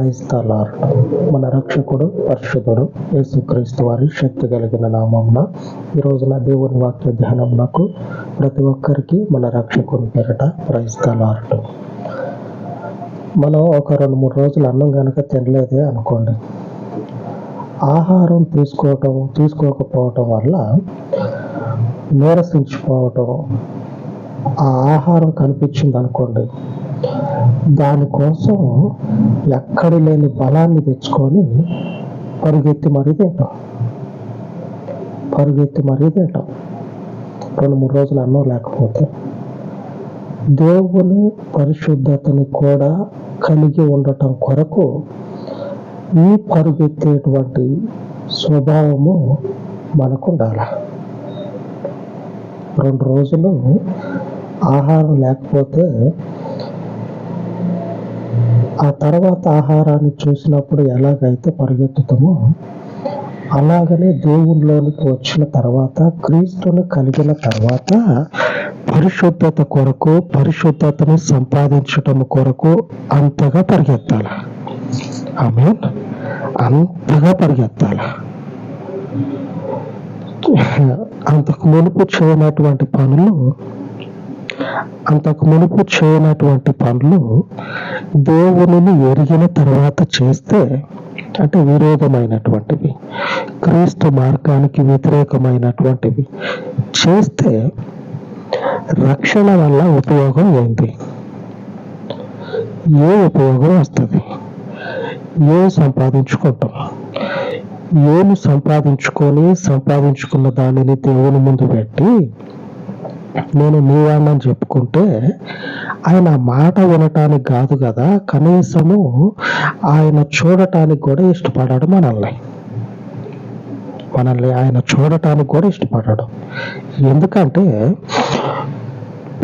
క్రైస్తలార్. మన రక్షకుడు పరిశుద్ధుడు యేసుక్రీస్తు వారి శక్తి కలిగిన నామమున ఈ రోజున దేవుని వాక్య ధ్యానమునకు ప్రతి ఒక్కరికి మన రక్షకుని పేరట క్రైస్తలార్డు మనం ఒక రెండు మూడు రోజులు అన్నం కనుక తినలేదే అనుకోండి. ఆహారం తీసుకోవటం తీసుకోకపోవటం వల్ల నీరసించిపోవటం ఆ ఆహారం కనిపించింది అనుకోండి దానికోసం ఎక్కడ లేని బలాన్ని తెచ్చుకొని పరుగెత్తి మరీ తింటాం. పరుగెత్తి మరీ తింటాం. రెండు మూడు రోజులు అన్నం లేకపోతే దేవుని పరిశుద్ధతని కూడా కలిగి ఉండటం కొరకు ఈ పరుగెత్తేటువంటి స్వభావము మనకు ఉండాలి రెండు రోజులు ఆహారం లేకపోతే ఆ తర్వాత ఆహారాన్ని చూసినప్పుడు ఎలాగైతే పరిగెత్తుతామో అలాగనే దేవునిలోనికి వచ్చిన తర్వాత క్రీస్తును కలిగిన తర్వాత పరిశుద్ధత కొరకు పరిశుద్ధతను సంపాదించటం కొరకు అంతగా పరిగెత్తాలి. ఆమె అంతగా పరిగెత్తాలి. అంతకు మునుపు చేయనటువంటి పనులు అంతకు మునుపు చేయనటువంటి పనులు దేవునిని ఎరిగిన తర్వాత చేస్తే అంటే విరోధమైనటువంటివి క్రీస్తు మార్గానికి వ్యతిరేకమైనటువంటివి చేస్తే రక్షణ వల్ల ఉపయోగం ఏంటి? ఏ ఉపయోగం వస్తుంది? ఏం సంపాదించుకుంటాం? ఏమి సంపాదించుకొని సంపాదించుకున్న దానిని దేవుని ముందు పెట్టి నేను నీ వాడినని చెప్పుకుంటే ఆయన మాట వినటానికి కాదు కదా కనీసము ఆయన చూడటానికి కూడా ఇష్టపడాడు మనల్ని. మనల్ని ఆయన చూడటానికి కూడా ఇష్టపడాడు. ఎందుకంటే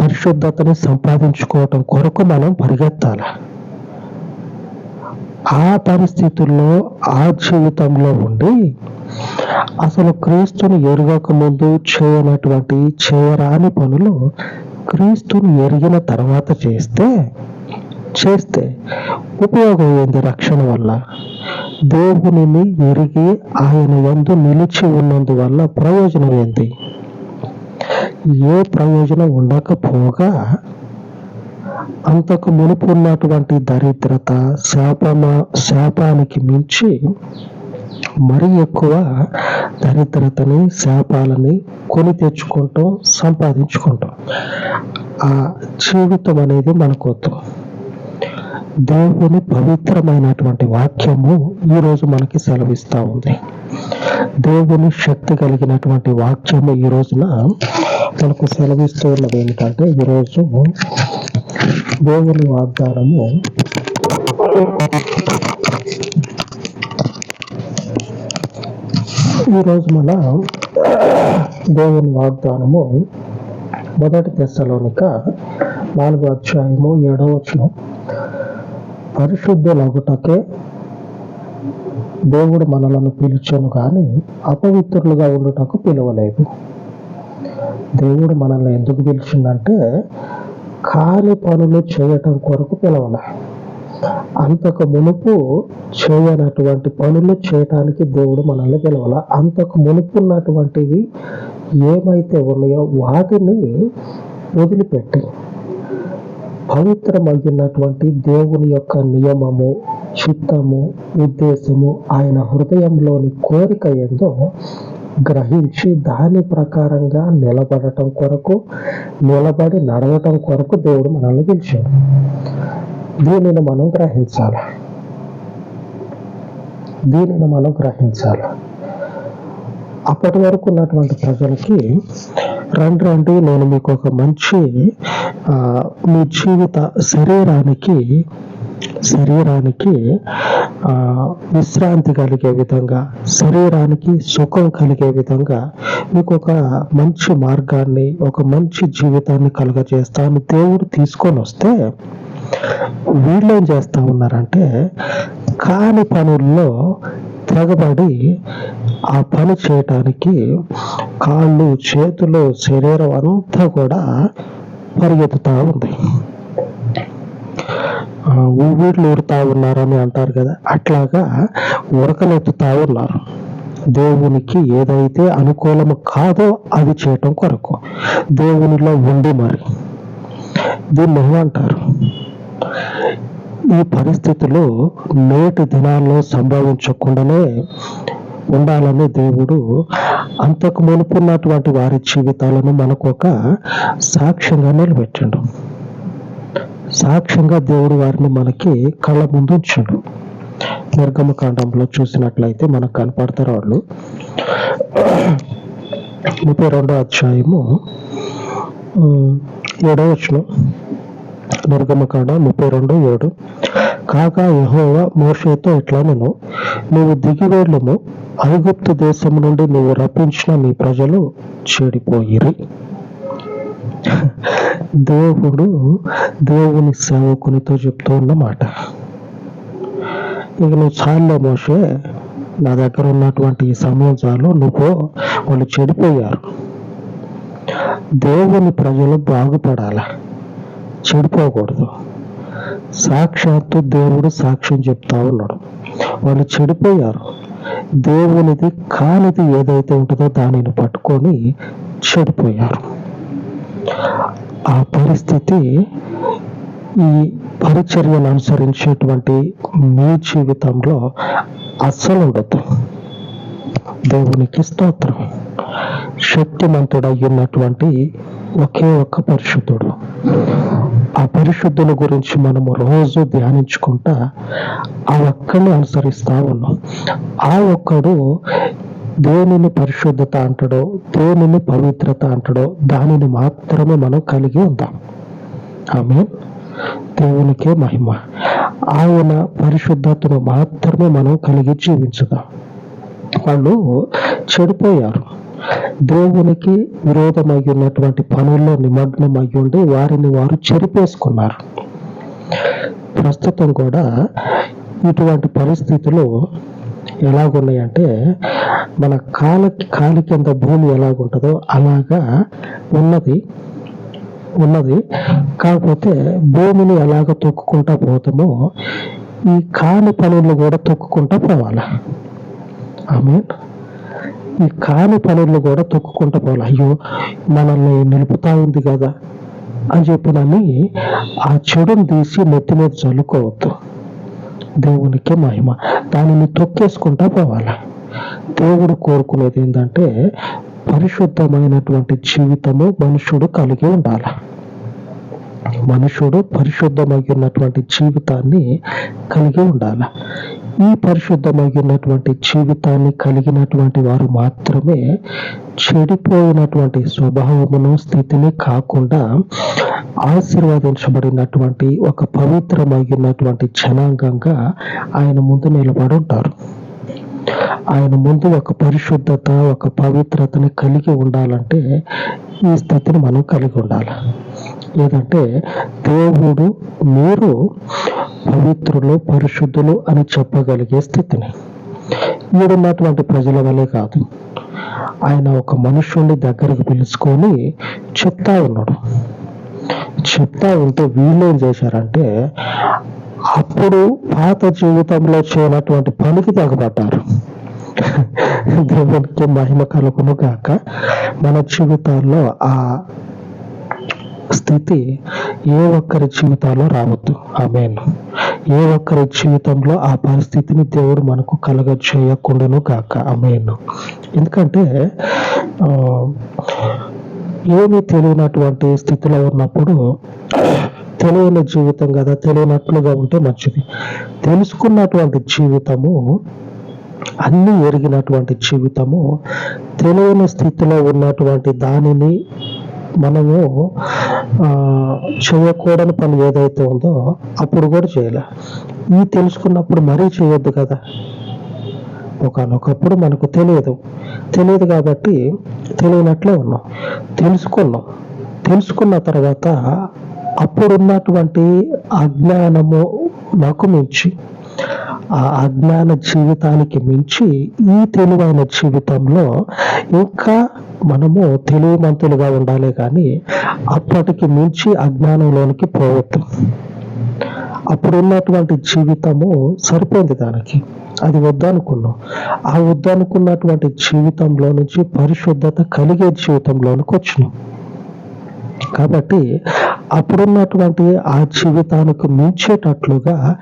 పరిశుద్ధతని సంపాదించుకోవటం కొరకు మనం పరిగెత్తాలి. ఆ పరిస్థితుల్లో ఆ జీవితంలో ఉండి అసలు క్రీస్తుని ఎరగక ముందు చేయనటువంటి చేయరాని పనులు క్రీస్తుని ఎరిగిన తర్వాత చేస్తే చేస్తే ఉపయోగం ఏంది రక్షణ వల్ల? దేవునిని ఎరిగి ఆయన ఎందు నిలిచి ఉన్నందువల్ల ప్రయోజనం ఏంది? ఏ ప్రయోజనం ఉండకపోగా అంతకు మునుపు ఉన్నటువంటి దరిద్రత శాపమా శాపానికి మించి మరి ఎక్కువ దరిద్రతని శాపాలని కొని తెచ్చుకుంటాం సంపాదించుకుంటాం. ఆ జీవితం అనేది మనకొద్దు. దేవుని పవిత్రమైనటువంటి వాక్యము ఈరోజు మనకి సెలవిస్తూ ఉంది. దేవుని శక్తి కలిగినటువంటి వాక్యము ఈ రోజున మనకు సెలవిస్తూ ఉన్నది ఏంటంటే ఈరోజు దేవుని వాగ్దానము ఈరోజు మన దేవుని వాగ్దానము మొదటి దశలోనిక నాలుగో అధ్యాయము ఏడో వచనం. పరిశుద్ధులగుటకే దేవుడు మనలను పిలిచను కానీ అపవిత్రులుగా ఉండుటకు పిలవలేదు. దేవుడు మనల్ని ఎందుకు పిలిచిందంటే కాని పనులు చేయటం కొరకు పిలవలే. అంతకు మునుపు చేయనటువంటి పనులు చేయటానికి దేవుడు మనల్ని పిలవాల? అంతకు మునుపు ఉన్నటువంటివి ఏమైతే ఉన్నాయో వాటిని వదిలిపెట్టి. పవిత్రమైనటువంటి దేవుని యొక్క నియమము చిత్తము ఉద్దేశము ఆయన హృదయంలోని కోరిక ఏందో గ్రహించి దాని ప్రకారంగా నిలబడటం కొరకు నిలబడి నడవటం కొరకు దేవుడు మనల్ని పిలిచాడు. దీనిని మనం గ్రహించాలి. దీనిని మనం గ్రహించాలి. అప్పటి వరకు ఉన్నటువంటి ప్రజలకి రండి రండి నేను మీకు ఒక మంచి మీ జీవిత శరీరానికి శరీరానికి విశ్రాంతి కలిగే విధంగా శరీరానికి సుఖం కలిగే విధంగా మీకు ఒక మంచి మార్గాన్ని ఒక మంచి జీవితాన్ని కలుగజేస్తాను. దేవుడు తీసుకొని వస్తే వీళ్ళు ఏం చేస్తా ఉన్నారంటే కాని పనుల్లో తెగబడి ఆ పని చేయటానికి కాళ్ళు చేతులు శరీరం అంతా కూడా పరిగెత్తుతా ఉంది. ఆ, ఊరుతా ఉన్నారని అంటారు కదా అట్లాగా ఉరకలెత్తుతా ఉన్నారు. దేవునికి ఏదైతే అనుకూలము కాదో అది చేయటం కొరకు. దేవునిలో ఉండి మరి. దీన్ని ఏమంటారు? ఈ పరిస్థితులు నేటి దినాల్లో సంభవించకుండానే ఉండాలని దేవుడు అంతకు మునుపున్నటువంటి వారి జీవితాలను మనకు ఒక సాక్ష్యంగా నిలబెట్టిండు. సాక్ష్యంగా దేవుడు వారిని మనకి కళ్ళ ముందు ఉంచాడు. నిర్గమ కాండంలో చూసినట్లయితే మనకు కనపడతారు వాళ్ళు ముప్పై రెండో అధ్యాయము ఉమ్, ఏడో వచ్చిన నిర్గమకాండ ముప్పై రెండు ఏడు. కాగా యెహోవా మోషేతో ఇట్లా నేను నువ్వు దిగివేళ్ళము ఐగుప్తు దేశం నుండి నువ్వు రప్పించిన మీ ప్రజలు చెడిపోయిరి. దేవుడు దేవుని సేవకునితో చెప్తూ ఉన్నమాట ఇక నువ్వు చాలే మోషే నా దగ్గర ఉన్నటువంటి ఈ సమయం చాలు నువ్వు వాళ్ళు చెడిపోయారు. దేవుని ప్రజలు బాగుపడాల? చెడిపోకూడదు. సాక్షాత్తు దేవుడు సాక్ష్యం చెప్తా ఉన్నాడు. వాళ్ళు చెడిపోయారు. దేవునిది కానిది ఏదైతే ఉంటుందో దానిని పట్టుకొని చెడిపోయారు. ఆ పరిస్థితి ఈ పరిచర్యను అనుసరించేటువంటి మీ జీవితంలో అస్సలు ఉండదు. దేవునికి స్తోత్రం. శక్తిమంతుడయ్యున్నటువంటి ఒకే ఒక్క పరిశుద్ధుడు. ఆ పరిశుద్ధుల గురించి మనము రోజు ధ్యానించుకుంటా ఆ ఒక్కడిని అనుసరిస్తా ఉన్నాం. ఆ ఒక్కడు దేనిని పరిశుద్ధత అంటాడో దేనిని పవిత్రత అంటాడో దానిని మాత్రమే మనం కలిగి ఉందాం. ఆమె దేవునికే మహిమ. ఆయన పరిశుద్ధతను మాత్రమే మనం కలిగి జీవించుదాం. వాళ్ళు చెడిపోయారు. దేవునికి విరోధమై ఉన్నటువంటి పనుల్లో నిమగ్నమై ఉండి వారిని వారు చెరిపేసుకున్నారు. ప్రస్తుతం కూడా ఇటువంటి పరిస్థితులు ఎలాగున్నాయంటే మన కాల కాలి కింద భూమి ఎలాగుంటుందో అలాగా ఉన్నది ఉన్నది. కాకపోతే భూమిని ఎలాగ తొక్కుకుంటా పోతామో ఈ కాని పనులు కూడా తొక్కుకుంటా పోవాలి. మీన్ ఈ కాని పనులు కూడా తొక్కుకుంటూ పోవాలి. అయ్యో మనల్ని నిలుపుతా ఉంది కదా అని చెప్పినని ఆ చెడుని తీసి నెత్తి మీద చల్లుకోవద్దు. దేవునికి మహిమ. దానిని తొక్కేసుకుంటా పోవాలి. దేవుడు కోరుకునేది ఏంటంటే పరిశుద్ధమైనటువంటి జీవితము మనుషుడు కలిగి ఉండాలి. మనుషుడు పరిశుద్ధమైనటువంటి జీవితాన్ని కలిగి ఉండాలి. ఈ పరిశుద్ధమైనటువంటి జీవితాన్ని కలిగినటువంటి వారు మాత్రమే చెడిపోయినటువంటి స్వభావమును స్థితిని కాకుండా ఆశీర్వదించబడినటువంటి ఒక పవిత్రమైనటువంటి జనాంగంగా ఆయన ముందు నిలబడి ఉంటారు. ఆయన ముందు ఒక పరిశుద్ధత ఒక పవిత్రతని కలిగి ఉండాలంటే ఈ స్థితిని మనం కలిగి ఉండాలి. ఏదంటే దేవుడు మీరు పవిత్రులు పరిశుద్ధులు అని చెప్పగలిగే స్థితిని. ఈడున్నటువంటి ప్రజల వల్లే కాదు. ఆయన ఒక మనుషుణ్ణి దగ్గరకు పిలుచుకొని చెప్తా ఉన్నాడు. చెప్తా ఉంటే వీళ్ళు ఏం చేశారంటే అప్పుడు పాత జీవితంలో చేయనటువంటి పనికి తెగబడ్డారు దేవునికి మహిమ కలుగును గాక. మన జీవితాల్లో ఆ స్థితి ఏ ఒక్కరి జీవితాల్లో రావద్దు. ఆమెను. ఏ ఒక్కరి జీవితంలో ఆ పరిస్థితిని దేవుడు మనకు కలగ చేయకుండాను కాక ఆమెను. ఎందుకంటే ఆ, ఏమీ తెలియనటువంటి స్థితిలో ఉన్నప్పుడు తెలియని జీవితం కదా తెలియనట్లుగా ఉంటే మంచిది. తెలుసుకున్నటువంటి జీవితము అన్ని ఎరిగినటువంటి జీవితము తెలియని స్థితిలో ఉన్నటువంటి దానిని మనము చేయకూడని పని ఏదైతే ఉందో అప్పుడు కూడా చేయలే. ఈ తెలుసుకున్నప్పుడు మరీ చేయొద్దు కదా. ఒకనొకప్పుడు మనకు తెలియదు. తెలియదు కాబట్టి తెలియనట్లే ఉన్నాం. తెలుసుకున్నాం. తెలుసుకున్న తర్వాత అప్పుడున్నటువంటి అజ్ఞానము నాకు మించి ఆ అజ్ఞాన జీవితానికి మించి ఈ తెలివైన జీవితంలో ఇంకా మనము తెలివిమంతులుగా ఉండాలి కానీ అప్పటికి మించి అజ్ఞానంలోనికి పోవద్దు. అప్పుడున్నటువంటి జీవితము సరిపోయింది దానికి. అది వద్దనుకున్నాం ఆ వద్దనుకున్నటువంటి జీవితంలో నుంచి పరిశుద్ధత కలిగే జీవితంలోనికి వచ్చినాం. కాబట్టి అప్పుడున్నటువంటి ఆ జీవితానికి మించేటట్లుగా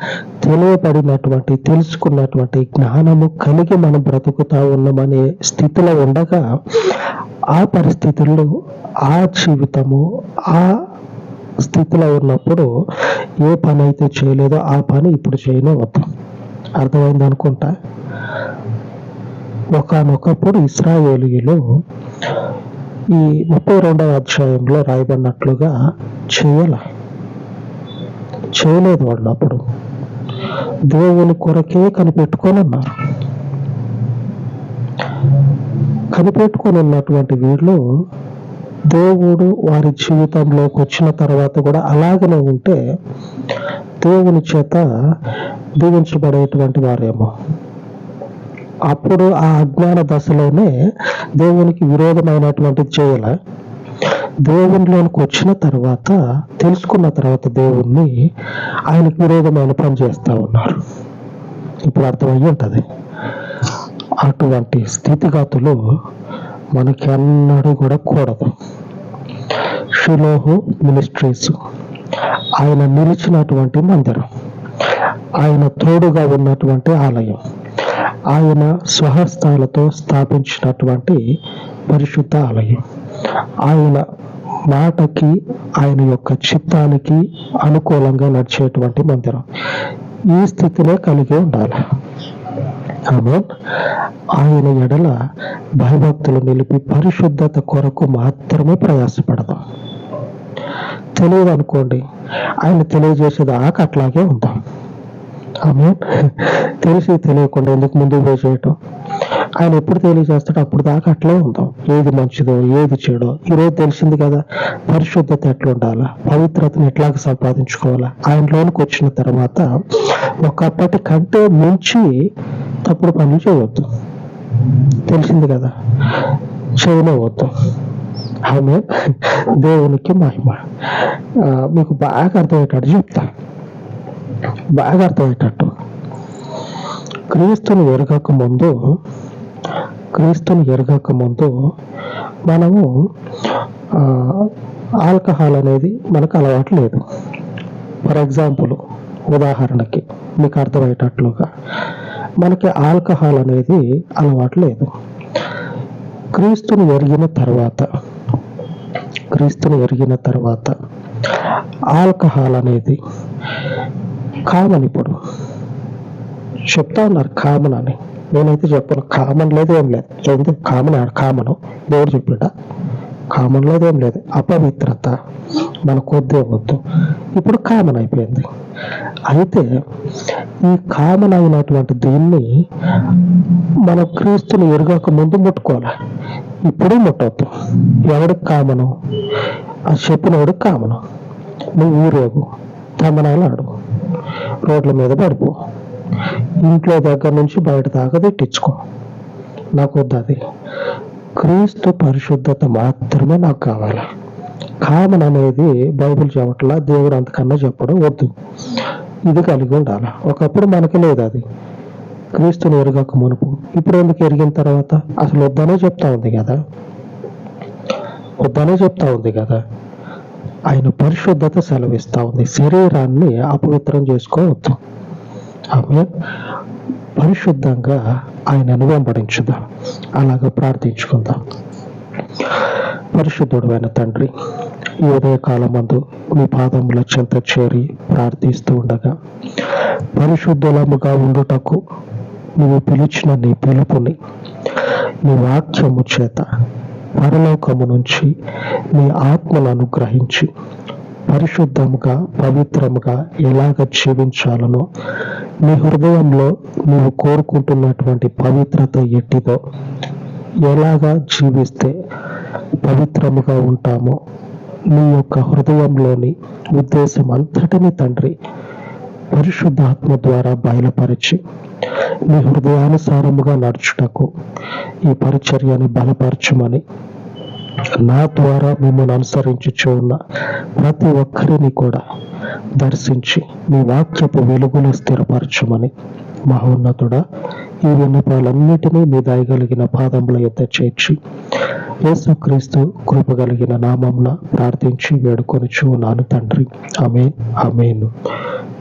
తెలియబడినటువంటి తెలుసుకున్నటువంటి జ్ఞానము కలిగి మనం బ్రతుకుతా ఉన్నామనే స్థితిలో ఉండగా ఆ పరిస్థితుల్లో ఆ జీవితము ఆ స్థితిలో ఉన్నప్పుడు ఏ పని అయితే చేయలేదో ఆ పని ఇప్పుడు చేయనే వద్దాం. అర్థమైంది అనుకుంటా? ఒకనొకప్పుడు ఇస్రాయేలీలు ఈ ముప్పై రెండవ అధ్యాయంలో రాయబడినట్లుగా చేయాల. చేయలేదు వాళ్ళు అప్పుడు. దేవుని కొరకే కనిపెట్టుకొని ఉన్నారు కనిపెట్టుకొని ఉన్నటువంటి వీళ్ళు దేవుడు వారి జీవితంలోకి వచ్చిన తర్వాత కూడా అలాగనే ఉంటే దేవుని చేత దీవించబడేటువంటి వారేమో. అప్పుడు ఆ అజ్ఞాన దశలోనే దేవునికి విరోధమైనటువంటిది చేయాల దేవునిలోనికి వచ్చిన తర్వాత తెలుసుకున్న తర్వాత దేవుణ్ణి ఆయనకు విరోధమైన పని చేస్తా ఉన్నారు. ఇప్పుడు అర్థమయ్యి ఉంటుంది. అటువంటి స్థితిగతులు మనకెన్నడూ కూడా కూడదు. షిలోహు మినిస్ట్రీస్ ఆయన నిలిచినటువంటి మందిరం ఆయన తోడుగా ఉన్నటువంటి ఆలయం. ఆయన స్వహస్తాలతో స్థాపించినటువంటి పరిశుద్ధ ఆలయం ఆయన మాటకి ఆయన యొక్క చిత్తానికి అనుకూలంగా నడిచేటువంటి మందిరం. ఈ స్థితిలో కలిగి ఉండాలి. ఆయన ఎడల భయభక్తులు నిలిపి పరిశుద్ధత కొరకు మాత్రమే ప్రయాసపడదాం. తెలియదు అనుకోండి ఆయన తెలియజేసేదాకా అట్లాగే ఉందాం. ఆమె తెలిసి తెలియకుండా ఎందుకు ముందుకు పోయి చేయటం ఆయన ఎప్పుడు తెలియజేస్తాడో అప్పుడు దాకా అట్లే ఉందాం ఏది మంచిదో ఏది చెడో. ఈరోజు తెలిసింది కదా పరిశుద్ధత ఎట్లా ఉండాలా పవిత్రతను ఎట్లాగ సంపాదించుకోవాలా? ఆయనలోనికి వచ్చిన తర్వాత ఒకప్పటి కంటే మించి తప్పుడు పనులు చేయవద్దు తెలిసింది కదా చేయలేవద్దు. ఆమె దేవునికి మహిమ. మీకు బాగా అర్థమయ్యేటట్టు చెప్తా. బాగా అర్థమయ్యేటట్టు క్రీస్తుని ఎరగక ముందు క్రీస్తుని ఎరగక ముందు మనము ఆల్కహాల్ అనేది మనకు అలవాటు లేదు. ఫర్ ఎగ్జాంపుల్ ఉదాహరణకి మీకు అర్థమయ్యేటట్లుగా మనకి ఆల్కహాల్ అనేది అలవాటు లేదు. క్రీస్తుని ఎరిగిన తర్వాత క్రీస్తుని ఎరిగిన తర్వాత ఆల్కహాల్ అనేది కామన్ ఇప్పుడు. చెప్తా ఉన్నారు కామన్ అని. నేనైతే చెప్పను. కామన్ లేదు ఏం లేదు. ఏంటి కామన్ కామను. దేవుడు చెప్పిండ? కామన్ లేదు ఏం లేదు. అపవిత్రత. మన కొద్దే వద్దు. ఇప్పుడు కామన్ అయిపోయింది. అయితే ఈ కామన్ అయినటువంటి దీన్ని మన క్రీస్తుని ఎరగక ముందు ముట్టుకోవాలి. ఇప్పుడు ముట్టవద్దు ఎవడికి కామను? అది చెప్పినవాడికి కామను. నువ్వు ఊరేగు తమనాలు ఆడు. రోడ్ల మీద పడిపో ఇంట్లో దగ్గర నుంచి బయట దాకా తిట్టించుకో. నాకు వద్దు అది. క్రీస్తు పరిశుద్ధత మాత్రమే నాకు కావాలి. కామన్ అనేది బైబిల్ చెప్పట్లా దేవుడు అంతకన్నా చెప్పడం వద్దు. ఇది కలిగి ఉండాలి. ఒకప్పుడు మనకి లేదు అది. క్రీస్తుని ఎరగక మునుపు. ఇప్పుడు ఎందుకు ఎరిగిన తర్వాత? అసలు వద్దనే చెప్తా ఉంది కదా. వద్దనే చెప్తా ఉంది కదా. ఆయన పరిశుద్ధత సెలవిస్తూ ఉంది. శరీరాన్ని అపవిత్రం చేసుకోవద్దు. ఆమె పరిశుద్ధంగా ఆయనను వెంబడించుదాం అలాగ ప్రార్థించుకుందాం. పరిశుద్ధుడైన తండ్రి ఈ ఉదయకాలం మందు మీ పాదముల చెంత చేరి ప్రార్థిస్తూ ఉండగా పరిశుద్ధులముగా ఉండుటకు నువ్వు పిలిచిన నీ పిలుపుని నీ వాక్యము చేత పరలోకము నుంచి నీ ఆత్మను అనుగ్రహించి. పరిశుద్ధముగా పవిత్రముగా ఎలాగ జీవించాలనో నీ హృదయంలో నీవు కోరుకుంటున్నటువంటి పవిత్రత ఎట్టిదో ఎలాగా జీవిస్తే పవిత్రముగా ఉంటామో నీ యొక్క హృదయంలోని ఉద్దేశం అంతటిని తండ్రి పరిశుద్ధాత్మ ద్వారా బయలుపరిచి మీ హృదయానుసారముగా నడుచుటకు ఈ పరిచర్యను బలపరచమని నా ద్వారా మిమ్మల్ని అనుసరించుచు ఉన్న ప్రతి ఒక్కరిని కూడా దర్శించి మీ వాక్యపు వెలుగులో స్థిరపరచమని మహోన్నతుడా ఈ విన్నపాలన్నిటినీ మీ దయగలిగిన పాదముల ఎద్ద చేర్చి యేసుక్రీస్తు కృప కలిగిన నామంన ప్రార్థించి వేడుకొనిచు ఉన్నాను తండ్రి. అమేన్ అమేన్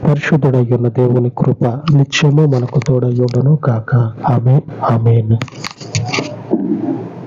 పరిశుద్ధుడయ్యున్న దేవుని కృప నిత్యము మనకు తోడయ్యుండను కాక అమేన్ అమేన్